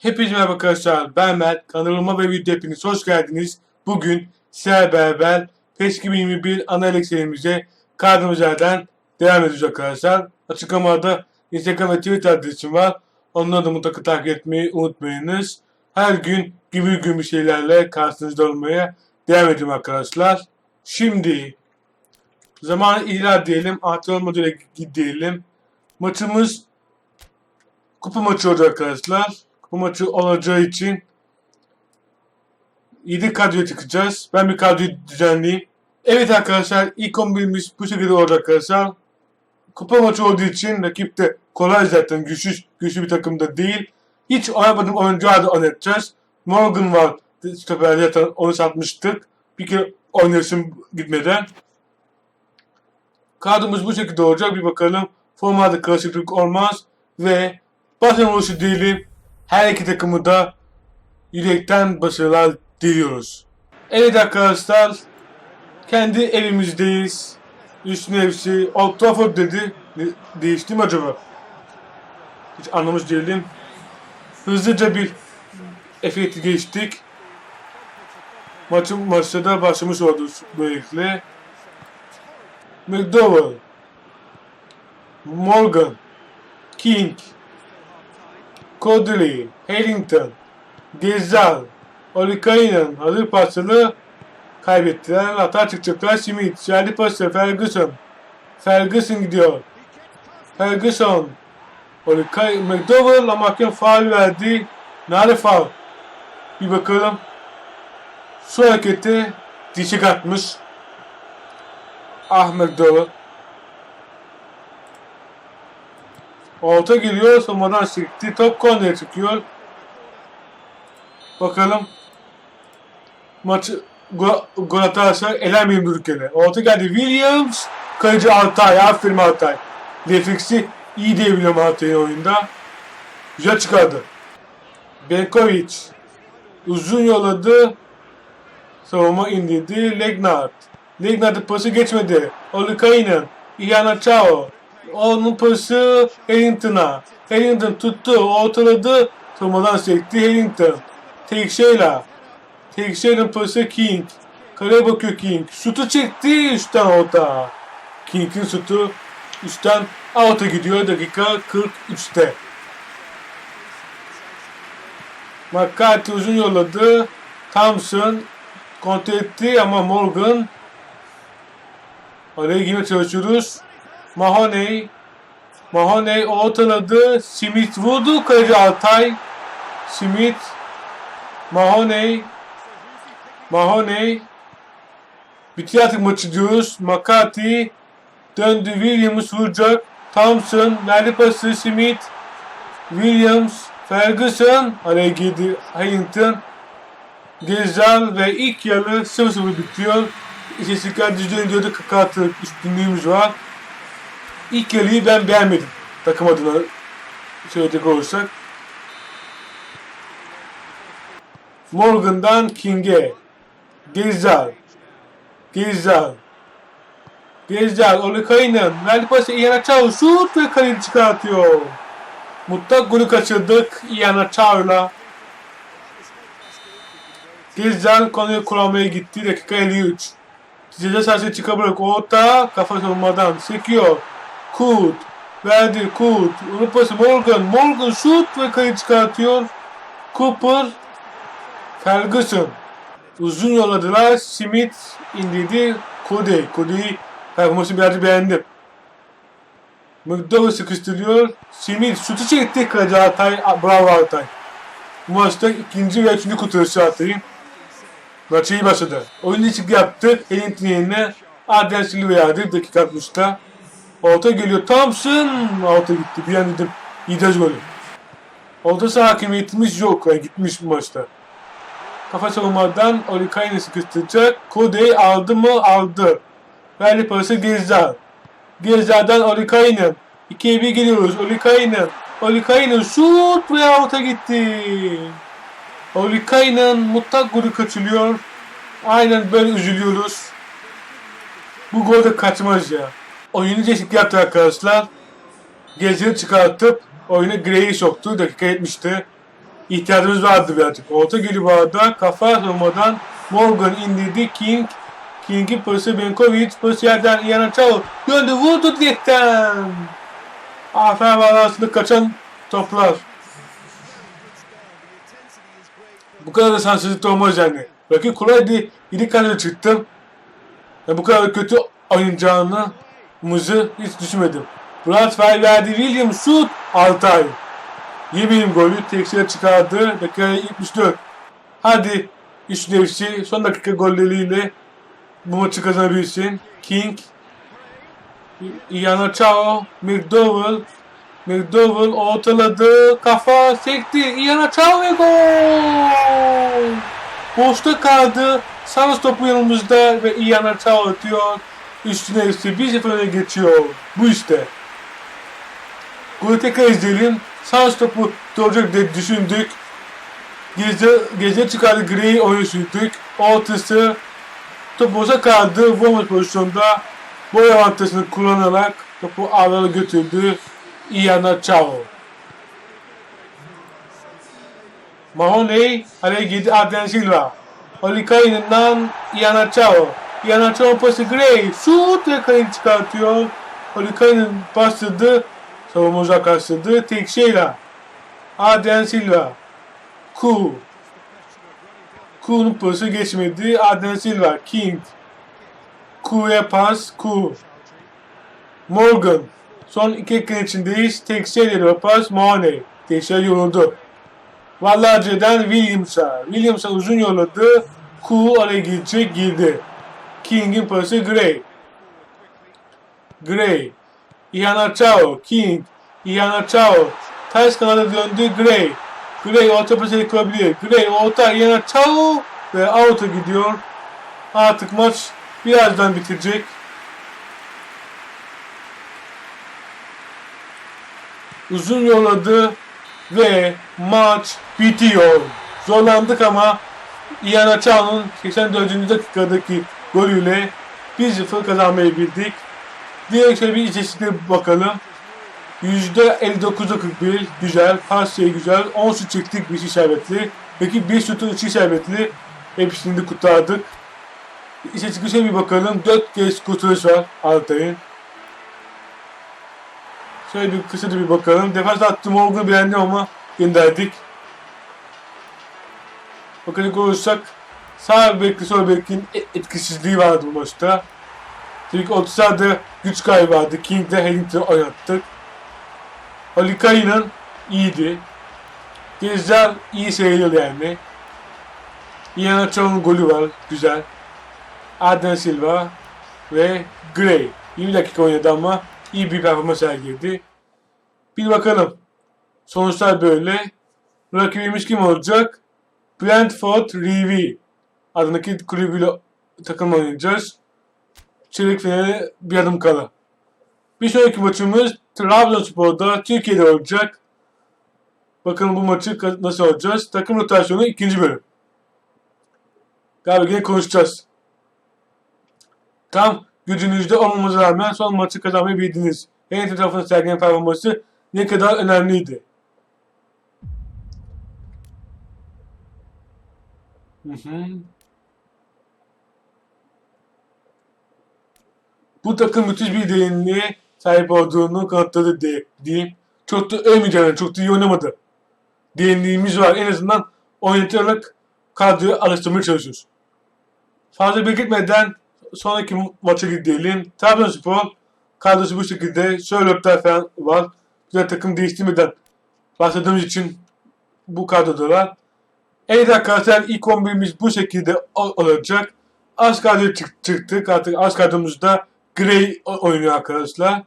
Hepinize merhaba arkadaşlar. Ben Mert. Kanalıma ve video hepiniz hoş geldiniz. Bugün sizlerle beraber PES 2021 analiz serimize kaldığımız yerden devam edeceğiz arkadaşlar. Açıklamada Instagram ve Twitter adresim var. Onları da mutlaka takip etmeyi unutmayınız. Her gün gibi gibi şeylerle karşınızda olmaya devam ediyorum arkadaşlar. Şimdi zaman ilerleyelim. diyelim. Antrenör modüle gidelim. Maçımız kupa maçı olacak arkadaşlar. Bu maçı olacağı için 7 kadroya çıkacağız. Ben bir kadroyu düzenleyeyim. Evet arkadaşlar ilk 11'imiz bu şekilde olacak arkadaşlar. Kupa maçı olduğu için rakip de kolay zaten güçlü, güçlü bir takımda değil. Hiç oynamadığım oyuncuları da oynatacağız. Morgan var. Stoper zaten onu satmıştık. Bir kere oynasın gitmeden. Kadromuz bu şekilde olacak. Bir bakalım. Formada karışıklık olmaz. Ve basın oluşu diyelim. Her iki takımı da yürekten başarılar diliyoruz. Evet arkadaşlar. Kendi evimizdeyiz. Üstüne hepsi Old Trafford dedi. Ne, değişti mi acaba? Hiç anlamış değilim. Hızlıca bir efekti geçtik. Maçın maçta da başlamış olduk böylelikle. McDowell, Morgan, King, Codley, Harrington, Gezal, Olikainen hazır pasını kaybettiler. Hata çıkacaklar. Smith, geldi pası Ferguson. Ferguson gidiyor. Ferguson. Olikay, McDowell ama hakem faul verdi. Nerede faul? Bir bakalım. Şu hareketi dişik atmış. Ah McDowell. Orta geliyor, sonradan sekti. Top kornere çıkıyor. Bakalım. Maçı gol, gol atarsa elenmeyeyim durduk yere. Orta geldi Williams. Kaleci Altay. Aferin Altay. Refleksi iyi diyebiliyorum Altay'ın oyunda. Güzel çıkardı. Benkovic. Uzun yolladı. Savunma indirdi. Legnard. Legnard'ın pası geçmedi. Olikainen. Iana Chao. Onun pası Harrington'a. Harrington tuttu, ortaladı. Savunmadan sekti Harrington. Tekşehir'la. Tekşehir'in pası King. Kaleye bakıyor King. Şutu çekti üstten orta. King'in şutu üstten out'a gidiyor dakika 43'te. McCarthy uzun yolladı. Thompson kontrol etti ama Morgan araya girmeye çalışıyoruz. Mahoney Mahoney ortaladı. Smith vurdu. Kaleci Altay. Smith Mahoney Mahoney Bitiyor artık maçı diyoruz. McCarthy döndü. Williams vuracak. Thompson verdi pası. Smith Williams Ferguson araya girdi. Harrington Gezal ve ilk yarı 0-0 bitiyor. İstatistikler düzgün diyordu. 46 üstünlüğümüz var. İlk yarıyı ben beğenmedim. Takım adına söyleyecek olursak. Morgan'dan King'e. Gezal. Gezal. Gezal. Olikainen. Verdi pası Iana Chao. Şut ve kaleci çıkartıyor. Mutlak golü kaçırdık Iana Chao'yla. Gezal konuyu kullanmaya gitti. Dakika 53. Ceza sahası çıkabilir. Orta kafa savunmadan sekiyor. Kut. Verdi Kut. Onun Morgan. Morgan şut ve kayı çıkartıyor. Cooper. Ferguson. Uzun yolladılar. Smith indirdi. Cody. Cody'yi performansı birazcık beğendim. McDowell sıkıştırıyor. Smith şutu çekti. Kaleci Altay. Bravo Altay. Bu maçta ikinci ve üçüncü kurtarışı Altay'ın. Maçı iyi başladı. Oyun değişikliği yaptı. Ellington yerine Adrian Silva'yı aldı dakika 60'ta. Orta geliyor. Thompson. Orta gitti. Bir an dedim. İdaj golü. Orta saha hakimiyetimiz yok. Yani gitmiş bu maçta. Kafa savunmadan Olikainen sıkıştıracak. Kodey aldı mı? Aldı. Verdi parası Gezzal. Gezzal'dan Olikainen. 2'ye 1 geliyoruz. Olikainen. Olikainen şut ve orta gitti. Olikainen mutlak golü kaçırıyor. Aynen böyle üzülüyoruz. Bu gol de kaçmaz ya. Oyunu değişiklik yaptı arkadaşlar. Gezini çıkartıp oyuna Gray'i soktu. Dakika 70'te. ihtiyacımız vardı birazcık. Orta bu arada. Kafa savunmadan Morgan indirdi. King. King'i pası Benkovic. Pası yerden Ian Çao. Göndü vurdu direkten. Aferin arasında kaçan toplar. Bu kadar da sansızlık olmaz yani. Rakip kolaydı. İri kanada çıktım. Ya bu kadar kötü oynayacağını muzu hiç düşünmedim. Transfer verdi William şut Altay. Yemeğim golü tekstile çıkardı. Dakika 74. Hadi üstüne FC son dakika golleriyle bu maçı kazanabilsin. King Iana Chao McDowell McDowell ortaladı. Kafa sekti. Iana Chao ve gol! Boşta kaldı. Santos topu yanımızda ve Iana Chao atıyor. Üstüne FC 1-0 öne geçiyor. Bu işte. Golü tekrar izleyelim. Santos topu doğacak diye düşündük. Geze, geze çıkardı Gray'i oyun sürdük. Ortası top boşa kaldı. Vurma pozisyonda boy avantajını kullanarak topu ağlara götürdü. Iana Chao. Mahoney araya girdi Adrian Silva. Oli Kain'den Iana Chao. Iana Chao pası Gray. Şut ve kaleyi çıkartıyor. Oli Kain'in bastırdı. Savunma uzaklaştırdı. Tek şeyle. Adrian Silva. Ku. Ku'nun pası geçmedi. Adrian Silva. King. Ku'ya pas. Ku. Morgan. Son iki dakika içindeyiz. Tek şeyle pas. Mahoney. Tekşer yoruldu. Vallace'den Williams'a. Williams'a uzun yolladı. Ku araya girecek girdi. King'in pası Gray. Gray. Iana Chao. King. Iana Chao. Ters kanada döndü Gray. Gray orta pası kurabilir. Gray orta Iana Chao ve out'a gidiyor. Artık maç birazdan bitecek. Uzun yolladı ve maç bitiyor. Zorlandık ama Iana Chao'nun 84. dakikadaki golüyle 1-0 kazanmayı bildik. Diğer şöyle bir istatistikle bakalım. %59'a güzel, pas sayı güzel, 10 şut çektik bir isabetli. Peki 1 şutu 3 isabetli. Hepsini de kurtardık. İstatistikle bir bakalım. 4 kez kurtarış var Altay'ın. Şöyle bir kısaca bir bakalım. Defans attım Morgan'ı beğendim ama gönderdik. Bakacak olursak sağ bekli sol bekin etkisizliği vardı bu maçta. Çünkü 30'larda güç kaybı vardı. King'de Harrington oynattık. Halikay'ın iyiydi. Gezer iyi sayılır yani. Ian Cho'nun golü var. Güzel. Adrian Silva ve Gray. 20 dakika oynadı ama iyi bir performans sergiledi. Bir bakalım. Sonuçlar böyle. Rakibimiz kim olacak? Brentford Rivi adındaki kulübüyle takım oynayacağız. Çeyrek finale bir adım kala. Bir sonraki maçımız Trabzonspor'da Türkiye'de olacak. Bakalım bu maçı nasıl olacağız. Takım rotasyonu ikinci bölüm. Galiba yine konuşacağız. Tam gücünüzde olmamıza rağmen son maçı kazanmayı bildiniz. En tarafının sergilenen performansı ne kadar önemliydi. Hı hı. Bu takım müthiş bir derinliğe sahip olduğunu kanıtladı diye, diyeyim. Çok da övmeyeceğim, çok da iyi oynamadı. Derinliğimiz var. En azından oynatarak kadroyu alıştırmaya çalışıyoruz. Fazla bekletmeden sonraki maça gidelim. Trabzonspor kadrosu bu şekilde. Sörlöpler falan var. Güzel takım değiştirmeden başladığımız için bu kadrodalar. Evet arkadaşlar ilk 11'imiz bu şekilde olacak. Az kadro çıktık. Artık az kadromuzda Gray oynuyor arkadaşlar.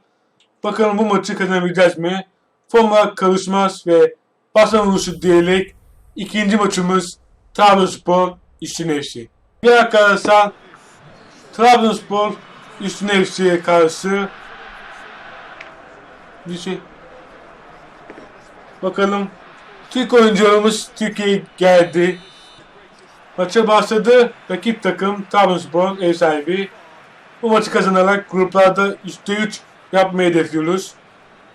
Bakalım bu maçı kazanabileceğiz mi? Forma karışmaz ve basan vuruşu diyerek ikinci maçımız Trabzonspor Üstün FC. Bir arkadaşlar Trabzonspor Üstün FC'ye karşı bir şey bakalım Türk oyuncularımız Türkiye'ye geldi. Maça başladı. Rakip takım Trabzonspor ev sahibi. Bu maçı kazanarak gruplarda %3 yapmayı hedefliyoruz.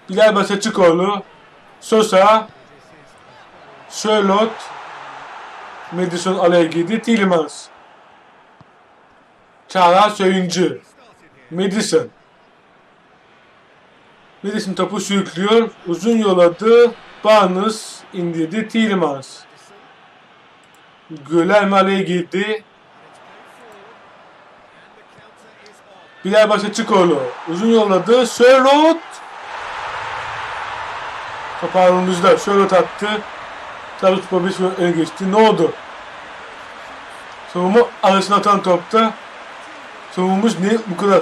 Bilal Basaçıkoğlu, Sosa, Charlotte. Madison araya girdi. Tillemans. Çağlar Söyüncü. Madison. Madison topu sürüklüyor. Uzun yolladı. Barnes indirdi. Tillemans. Güler araya girdi. Bilal Başaçıkoğlu. Uzun yolladı. Charlotte. Top ağrımızda. Charlotte attı. Trabzonspor 1 öne geçti. Ne oldu? Savunma arasına atan topta savunmamız ne bu kadar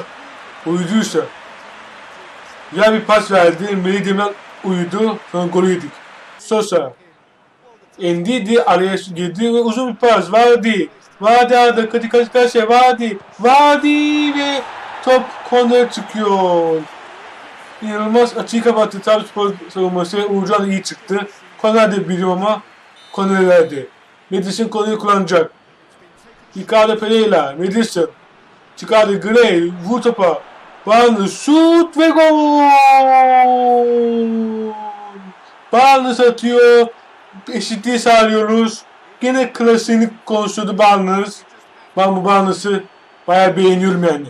uyuduysa güzel bir pas verdi. Melih Demir uyudu. Sonra golü yedik. Sosa. Endidi araya girdi ve uzun bir pas. Vardy. Vardy arada kaçı kaçı karşıya. Vardy. Vardy ve top korner çıkıyor. İnanılmaz açıyı kapattı Trabzonspor savunması Uğurcan iyi çıktı. Korner de biliyorum ama korner verdi. Madison korneri kullanacak. Ricardo Pereira, Madison. Çıkardı Gray, vur topa. Barnes şut ve gol! Barnes atıyor. Eşitliği sağlıyoruz. Gene klasiğini konuşturdu Barnes. Ben bu Barnes'ı bayağı beğeniyorum yani.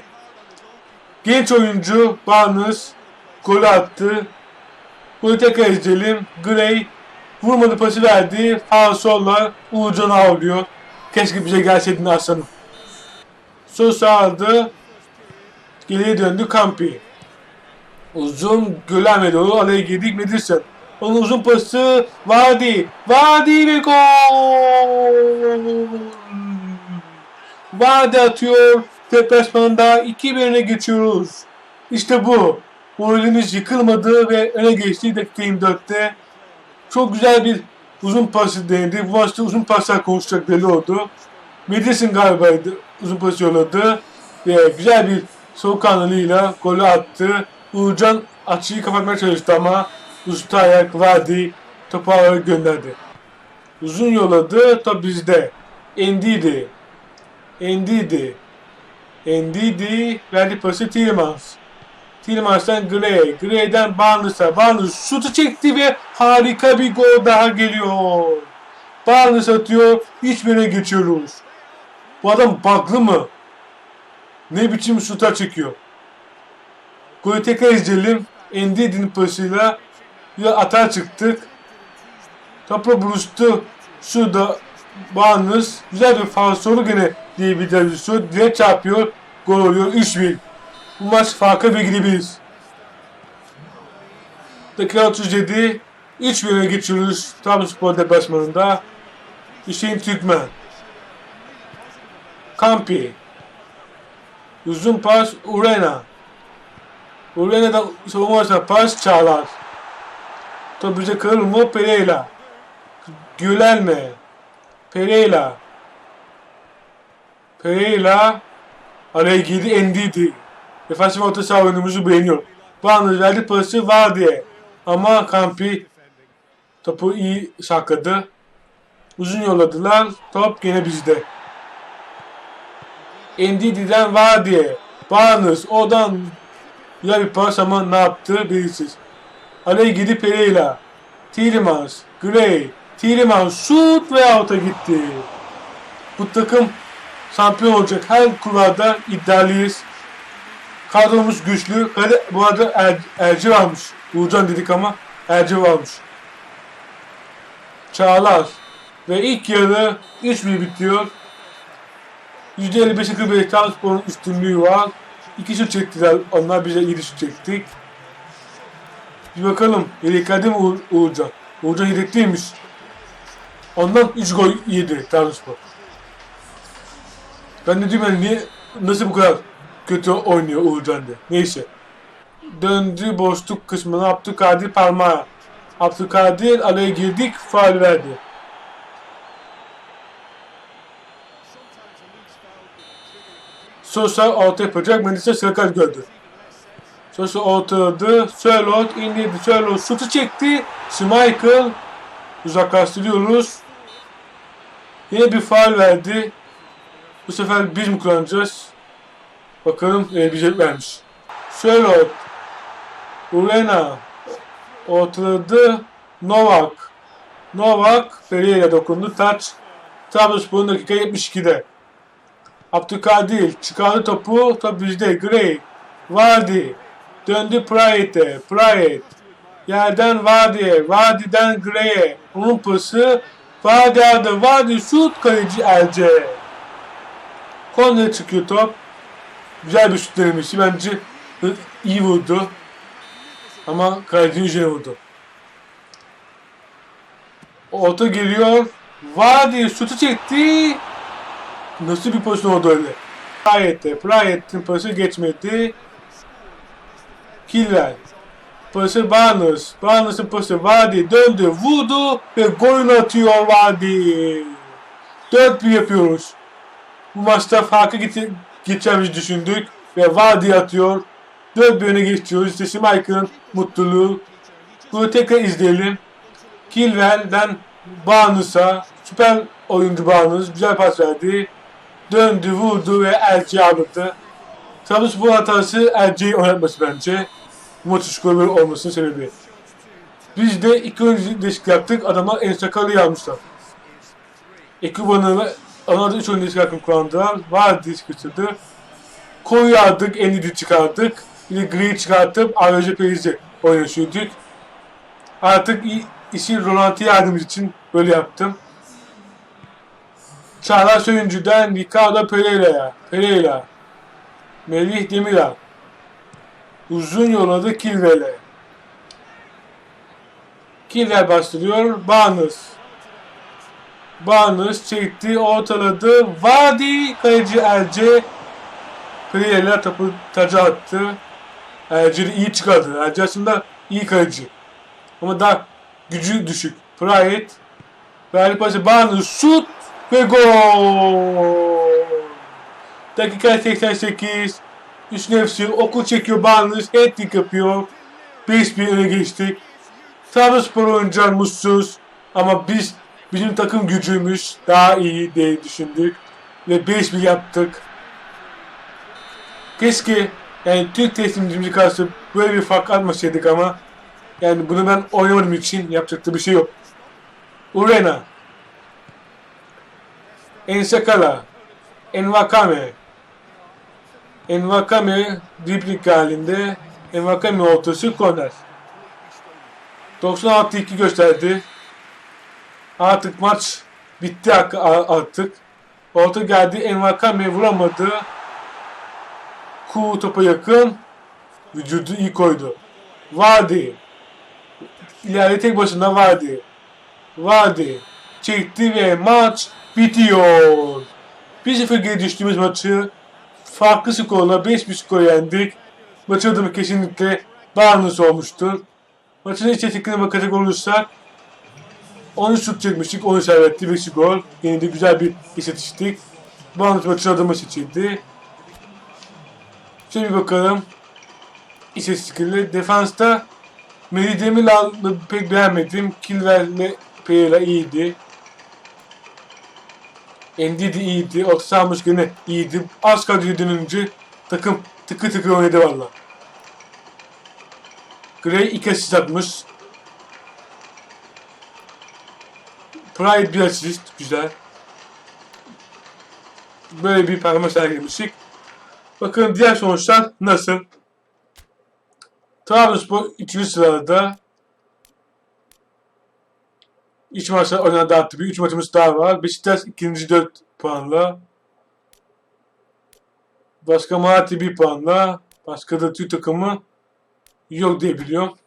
Genç oyuncu Barnes golü attı. Golü tekrar izleyelim. Gray vurmadı pası verdi. Sağ solla Uğurcan'ı avlıyor. Keşke bize gelseydin aslanım. Sosa aldı. Geriye döndü Kampi. Uzun Gölen'e doğru araya girdik Medilsen. Onun uzun pası Vadi. Vadi ve gol. Vadi atıyor. Deplasmanda 2-1'e geçiyoruz. İşte bu. Moralimiz yıkılmadı ve öne geçti dakika 24'te. Çok güzel bir uzun pası denedi. Bu maçta uzun paslar konuşacak belli oldu. Madison galiba uzun pas yolladı. Ve güzel bir soğukkanlılığıyla golü attı. Uğurcan açıyı kapatmaya çalıştı ama usta ayak verdi. Topu gönderdi. Uzun yolladı. Top bizde. Endidi. Endidi. Endidi verdi pası Tillemans. Tillemans'tan Gray. Gray'den Barnes'a. Barnes şutu çekti ve harika bir gol daha geliyor. Barnes atıyor. Hiçbirine geçiyoruz. Bu adam baklı mı? Ne biçim şuta çekiyor? Golü tekrar izleyelim. Endidi'nin pasıyla bir atar çıktık. Topla buluştu. Şurada Barnes. Güzel bir falsolu gene diye bir dervişo. Direkt çarpıyor. Gol oluyor. 3-1. Bu maç farka bir gidebiliriz. Dakika 37. 3-1'e geçiyoruz. Trabzonspor deplasmanında. Hüseyin Türkmen. Kampi. Uzun pas Urena. Urena'dan savunma pas Çağlar. Top bize kırılır mı? Pereira. Gülen mi? Pereira. Pereira. Araya girdi Endidi. Defansif orta saha oyunumuzu beğeniyor. Barnes verdi pası var diye. Ama Kampi topu iyi sakladı. Uzun yolladılar. Top yine bizde. Ndidi'den var diye. Barnes oradan güzel bir pas ama ne yaptı belirsiz. Araya gidip Pereira. Tillemans. Gray. Tillemans şut ve out'a gitti. Bu takım şampiyon olacak. Her kulvarda iddialıyız. Kadromuz güçlü. Hadi bu arada er, Erci varmış. Uğurcan dedik ama Erci varmış. Çağlar. Ve ilk yarı 3-1 bitiyor. %55'e 45 Trabzonspor'un üstünlüğü var. İki şut çektiler. Onlar bize iyi şut çektik. Bir bakalım. Yedeklerde mi Uğur, Uğurcan? Uğurcan yedekliymiş. Ondan 3 gol yedi Trabzonspor. Ben de diyorum yani niye, nasıl bu kadar kötü oynuyor Uğurcan diye. Neyse. Döndü boşluk kısmına Abdülkadir parmağı. Abdülkadir araya girdik faal verdi. Sosa orta yapacak. Melisa Sırkar gördü. Sosa ortaladı. Sörlot indirdi. Sörlot şutu çekti. Schmeichel uzaklaştırıyoruz. Yine bir faal verdi. Bu sefer biz mi kullanacağız? Bakalım e, bize vermiş. Sörlot Urena ortaladı. Novak Novak Pereira dokundu. Taç Trabzonspor'un dakika 72'de. Abdülkadir çıkardı topu. Top bizde. Gray. Vardy. Döndü Prayet'e. Prayet. Yerden Vardy'e. Vardy'den Gray'e. Onun pası. Vardy aldı. Vardy şut. Kaleci Elce. Korner çıkıyor top. Güzel bir şut denemişti. Bence iyi vurdu. Ama kalecinin üzerine vurdu. Orta geliyor. Vardy şutu çekti. Nasıl bir pozisyon oldu öyle? Prayet'te. Prayet'in pası geçmedi. Killer. Pası Barnes. Barnes'ın pası Vardy döndü, vurdu ve golünü atıyor Vardy. 4-1 yapıyoruz. Bu maçta farkı gete- geçeceğimizi düşündük ve Vardy atıyor. 4 öne geçiyoruz. İşte Schmeichel'ın mutluluğu. Bunu tekrar izleyelim. Kilwell'den Barnes'a süper oyuncu Barnes güzel pas verdi. Döndü, vurdu ve Elçi'yi aldı. Trabzonspor hatası Elçi'yi oynatması bence. Bu maçın skoru olmasının sebebi. Biz de iki oyuncu değişiklik yaptık. Adamlar en sakalı almışlar. Ekuban'ı ve onlar da üç oyuncu değişiklik hakkını kullandılar. Vardy sıkıştırdı. Koyu aldık, Endidi çıkardık. Bir de Gri çıkartıp Aracı Perez'i oynatıyorduk. Artık işi Rolanti yardımcı için böyle yaptım. Çağlar Söyüncü'den Ricardo Pereira'ya. Pereira. Melih Demirel. Uzun yolladı Kilvel'e. Kilvel bastırıyor. Barnes. Barnes çekti, ortaladı. Vadi kaleci Elce Pereira topu taca attı. Elce de iyi çıkardı. Elce aslında iyi kaleci. Ama daha gücü düşük. Prayet verdi pası Barnes şut ve gol. Dakika 88. Üst nefsi okul çekiyor Barnes. Hat-trick yapıyor. 5-1 öne geçtik. Trabzonspor oyuncular mutsuz. Ama biz bizim takım gücümüz daha iyi diye düşündük. Ve 5-1 yaptık. Keşke yani Türk teslimcimizi karşı böyle bir fark atmasaydık ama yani bunu ben oynamadığım için yapacak da bir şey yok. Urena Ensakala Envakame Envakame dribling halinde Envakame ortası korner. 96-2 gösterdi. Artık maç bitti artık. Orta geldi Envakame vuramadı. Ku topa yakın. Vücudu iyi koydu. Vardy. İleride tek başına Vardy. Vardy. Çekti ve maç bitiyor. 1-0 geri düştüğümüz maçı farklı skorla 5-1 skor yendik. Maçın adımı kesinlikle Barnes olmuştur. Maçın istatistiklerine bakacak olursak 13 şut çekmiştik, 10 isabetli 5 gol. Yine de güzel bir istatistik. Barnes maçın adımı seçildi. Şöyle bir bakalım. İstatistikleri. Defansta Melih Demiral'ı pek beğenmedim. Kilver'le Pereira iyiydi. Endidi iyiydi. Orta sahamış gene iyiydi. Az kadroya dönünce takım tıkı tıkı oynadı valla. Gray iki asist atmış. Pride bir asist. Güzel. Böyle bir performans sergilemiştik. Bakın diğer sonuçlar nasıl? Trabzonspor 3. sırada. İç maçlar oynanan dağıttı. Bir 3 maçımız daha var. Beşiktaş ikinci 4 puanla. Başka Malatya 1 puanla. Başka da Türk takımı yok diye biliyorum.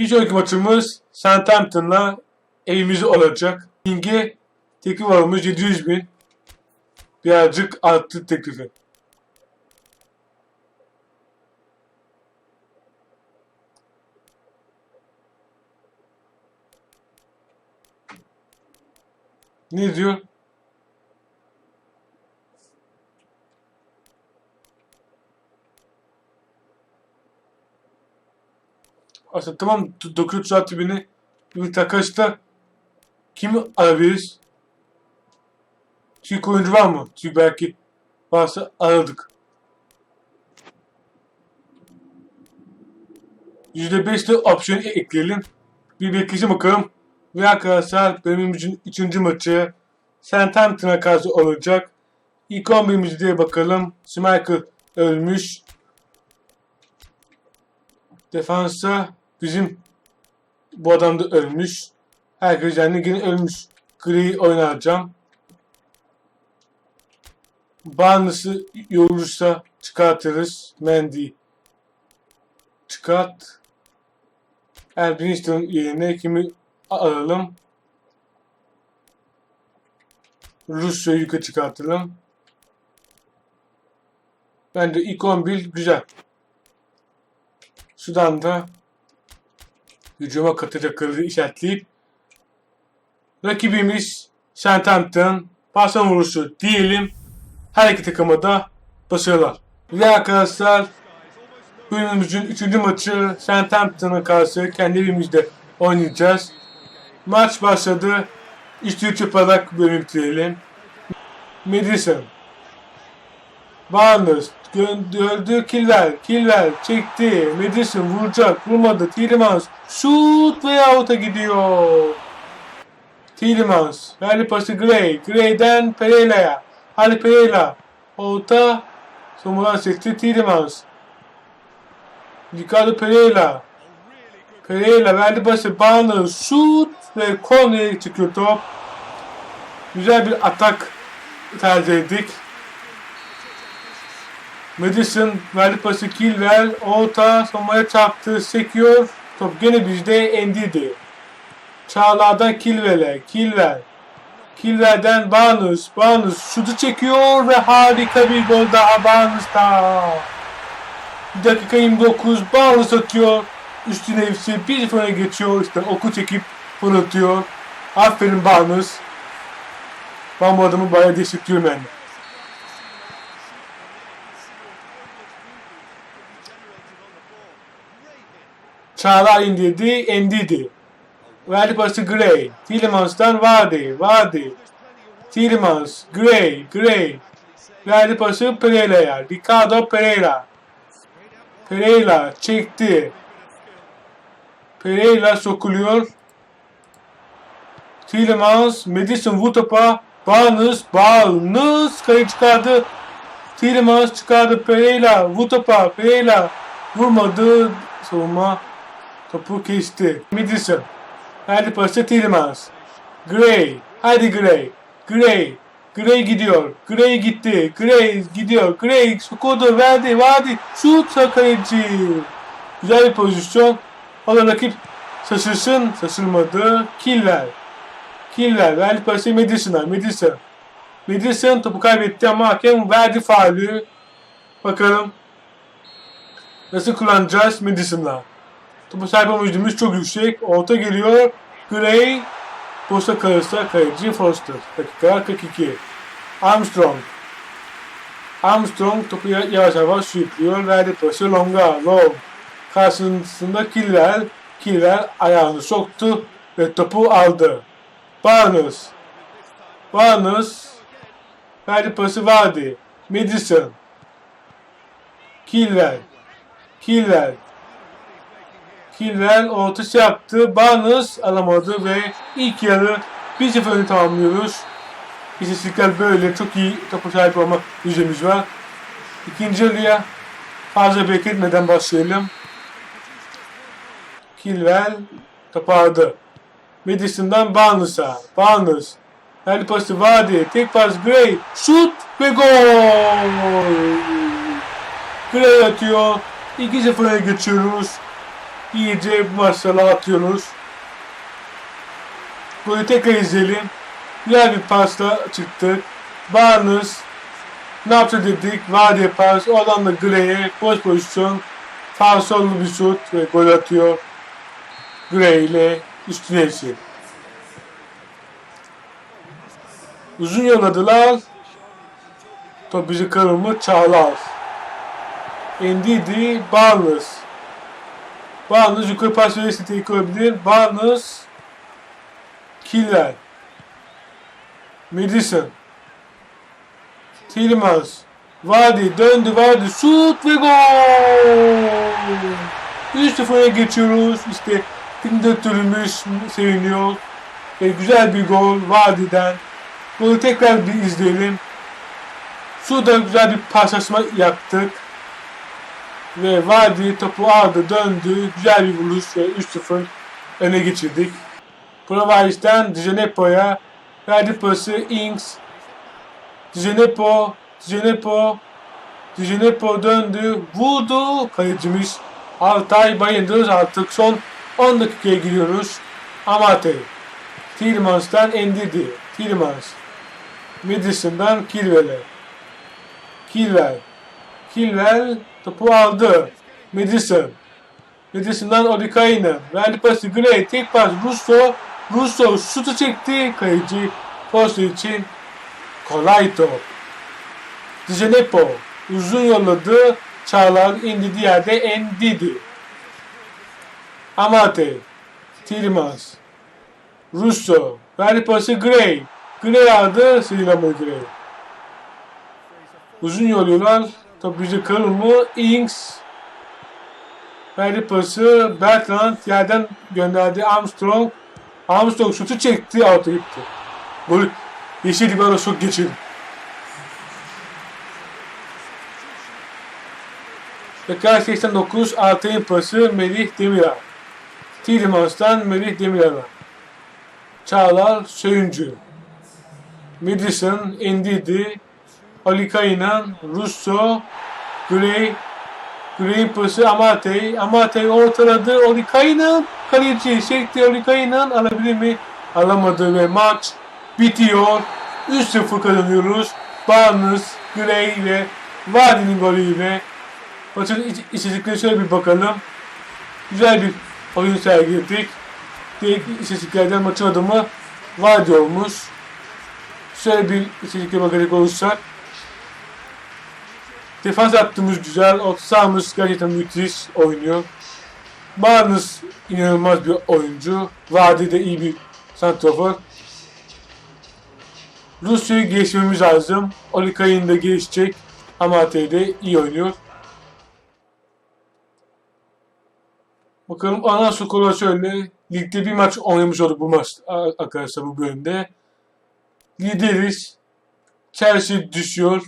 Bir sonraki maçımız Southampton'la evimizi olacak. King'e teklif varmış 700 bin. Birazcık arttı teklifi. Ne diyor? Aslında tamam 900 saat bini bir takasla kimi alabiliriz? Türk oyuncu var mı? Çünkü belki varsa aradık. %5 de opsiyon ekleyelim. bir bekleyeceğim bakalım. Ve arkadaşlar bölümümüzün 3. maçı Southampton'a karşı olacak. İlk 11'imizde bakalım. Schmeichel ölmüş. Defansa bizim bu adam da ölmüş. Herkes yani yine ölmüş. Gri oynayacağım. Barnes'ı yorulursa çıkartırız. Mendy çıkart. Elbinistone yerine kimi alalım? Rusya'yı yukarı çıkartalım. Bence ilk 11 güzel. Şuradan da hücuma katacakları işaretleyip rakibimiz Southampton pasyon vuruşu diyelim. Her iki takıma da başarılar. Ve arkadaşlar bölümümüzün 3. maçı Southampton'a karşı kendi evimizde oynayacağız. Maç başladı. İşte 3 yaparak bölüm bitirelim. Madison. Barnes gördü Killer, Killer çekti. Madison vuracak, vurmadı. Tielemans şut ve out'a gidiyor. Tielemans verdi pası Gray. Gray'den Pereira'ya. Hadi Pereira. Out'a Somulan sekti Tielemans. Ricardo Pereira. Pereira verdi pası Barnes şut ve kornere çıkıyor top. Güzel bir atak tercih ettik. Madison verdi pası Kilver. Orta somaya çarptı. Sekiyor. Top gene bizde Endidi. Çağlar'dan Kilver'e. Kilver. Kilver'den Barnes. Barnes şutu çekiyor ve harika bir gol daha Barnes'ta. Dakika 29 Barnes atıyor. Üstüne hepsi bir fırına geçiyor. İşte oku çekip fırlatıyor. Aferin Barnes. Ben bu adamı bayağı destekliyorum yani. Çağlar indirdi, Ndidi. Verdi pası Gray. Tielemans'tan Vardy, Vardy. Tielemans, Gray, Gray. Verdi pası Pereira'ya. Ricardo Pereira. Pereira çekti. Pereira sokuluyor. Tielemans, Madison topa. Barnes, Barnes kayı çıkardı. Tielemans çıkardı. Pereira topa. Pereira vurmadı. Savunma topu kesti. Madison. Verdi pası Tielemans. Gray. Hadi Gray. Gray. Gray gidiyor. Gray gitti. Gray gidiyor. Gray sokuldu. Verdi. Verdi. Şut kaleci. Güzel bir pozisyon. Ama rakip şaşırsın. Şaşırmadı. Killer. Killer. Verdi pası Madison'a. Madison. Madison topu kaybetti ama hakem verdi faulü. Bakalım. Nasıl kullanacağız Madison'la. Topu sahip olma yüzdemiz çok yüksek. Orta geliyor. Gray. Posta kalırsa kaleci Foster. Dakika 42. Armstrong. Armstrong topu yavaş yavaş sürüklüyor. Verdi pası Long'a. Long. Karşısında Killer. Killer ayağını soktu ve topu aldı. Barnes. Barnes. Verdi pası vardı. Madison. Killer. Killer. Killer ortası yaptı. Barnes alamadı ve ilk yarı 1-0 önü tamamlıyoruz. İstatistikler böyle. Çok iyi topa sahip olma yüzdemiz var. İkinci yarıya fazla bekletmeden başlayalım. Killer topu aldı. Madison'dan Barnes'a. Barnes. Verdi pası Vardy. Tek pas Gray. Şut ve gol. Gray atıyor. 2-0'a geçiyoruz. İyice maçlara atıyoruz. Golü tekrar izleyelim. Güzel bir pasla çıktık. Barnes ne yaptı dedik. Vardy pas. O adam da Gray'e boş pozisyon. Sağ sollu bir şut ve gol atıyor. Gray ile üstüne hepsi. Uzun yolladılar. Top bizi kırılmış Çağlar. Ndidi Barnes. Barnes yukarı pas verirse tehlike olabilir. Barnes Killer. Madison. Tielemans. Vardy döndü Vardy şut ve gol. 3-0'a geçiyoruz. İşte Film direktörümüz seviniyor. Ve güzel bir gol Vadi'den. Bunu tekrar bir izleyelim. Şurada güzel bir paslaşma yaptık. Ve Vadi topu aldı, döndü. Güzel bir vuruş ve 3-0 öne geçirdik. Provaris'ten Dijanepo'ya verdi pası Ings. Dijanepo, Dijanepo, Dijanepo döndü, vurdu. Kalecimiz Altay Bayındır artık son 10 dakikaya giriyoruz. Amate. Tillmans'tan Endidi. Tillmans. Madison'dan Kilvel'e. Kilvel. Kilvel topu aldı. Madison. Madison'dan Odikainen. Verdi pası Gray. Tek pas Russo. Russo şutu çekti. Kayıcı postu için kolay top. Dijanepo uzun yolladı. Çağlar indi yerde Endidi. Amate. Tillmans. Russo. Verdi pası Gray. Gray aldı. Sıyrılamadı Gray. Uzun yolluyorlar. Top kalır mı? Ings. Verdi pası. Bertrand yerden gönderdi Armstrong. Armstrong şutu çekti. Out'a gitti. Gol. Yeşil Dibara çok geçirdi. Dakika 89 Altay'ın pası Melih Demiral. Tillmans'tan Melih Demiral'a. Çağlar Söyüncü. Madison, Endidi, Alikaynan, Russo, Gray, Gray'in pası Amatey. Amatey ortaladı. Olikaynan kaleci çekti. Olikaynan alabilir mi? Alamadı ve maç bitiyor. 3-0 kazanıyoruz. Barnes, Gray ve Vadi'nin golüyle. Maçın iç, şöyle bir bakalım. Güzel bir oyun sergiledik. Diğer içeriklerden maçın adımı Vadi olmuş. Şöyle bir içeriklere bakacak olursak. Defans yaptığımız güzel. Orta sahamız gerçekten müthiş oynuyor. Barnes inanılmaz bir oyuncu. Vadi de iyi bir santrafor. Rusya'yı geliştirmemiz lazım. Olikay'ın da gelişecek. Amatey de iyi oynuyor. Bakalım ana skora şöyle. Ligde bir maç oynamış olduk bu maç arkadaşlar bu bölümde. Lideriz. Chelsea düşüyor.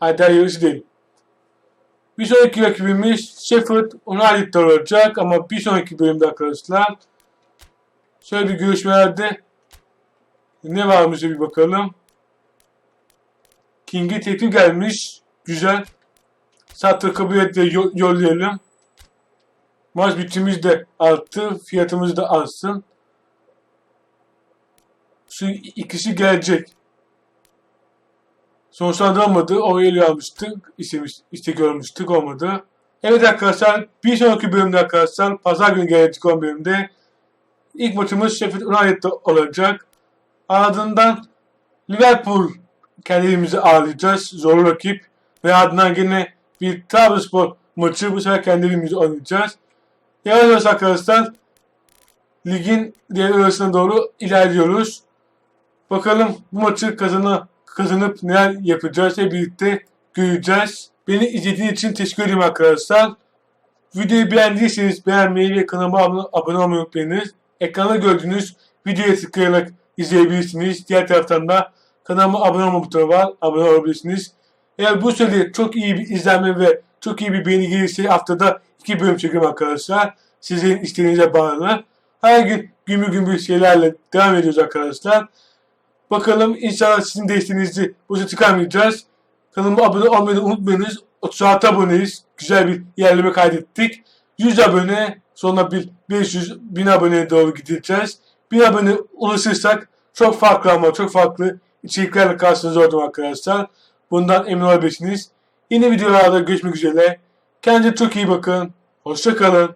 Yarısı değil. Bir sonraki rakibimiz Sheffield United olacak ama bir sonraki bölümde arkadaşlar şöyle bir görüşmelerde ne varmış bir bakalım. King'e teklif gelmiş. Güzel. Satır kabul et ve yo- yollayalım. Maç bütçemiz de arttı. Fiyatımız da artsın. Şu ikisi gelecek. Sonuçlandıramadı. Oraya almıştık. İstemiş, işte görmüştük. Olmadı. Evet arkadaşlar. Bir sonraki bölümde arkadaşlar. Pazar günü gelecek 10 bölümde. İlk maçımız Sheffield United'da olacak. Ardından Liverpool kendimizi ağırlayacağız. Zor rakip. Ve ardından yine bir Trabzonspor maçı bu sefer kendimizi oynayacağız. Yavaş yavaş arkadaşlar ligin diğer arasına doğru ilerliyoruz. Bakalım bu maçı kazana, kazanıp neler yapacağız hep birlikte göreceğiz. Beni izlediğiniz için teşekkür ederim arkadaşlar. Videoyu beğendiyseniz beğenmeyi ve kanalıma abone, abone olmayı unutmayınız. Ekranda gördüğünüz videoya tıklayarak izleyebilirsiniz. Diğer taraftan da kanalıma abone olma butonu var. Abone olabilirsiniz. Eğer bu sürede çok iyi bir izlenme ve çok iyi bir beğeni gelirse haftada iki bölüm çekiyorum arkadaşlar. Sizin isteğinize bağlı. Her gün gümbür gümbür şeylerle devam ediyoruz arkadaşlar. Bakalım inşallah sizin de isteğinizi boşa çıkarmayacağız. Kanalıma abone olmayı unutmayınız. 36 aboneyiz. Güzel bir ilerleme kaydettik. 100 abone sonra bir 500 1000 aboneye doğru gideceğiz. 1000 abone ulaşırsak çok farklı ama çok farklı içeriklerle karşınızda olacağım arkadaşlar. Bundan emin olabilirsiniz. Yeni videolarda görüşmek üzere. Kendinize çok iyi bakın. Hoşça kalın.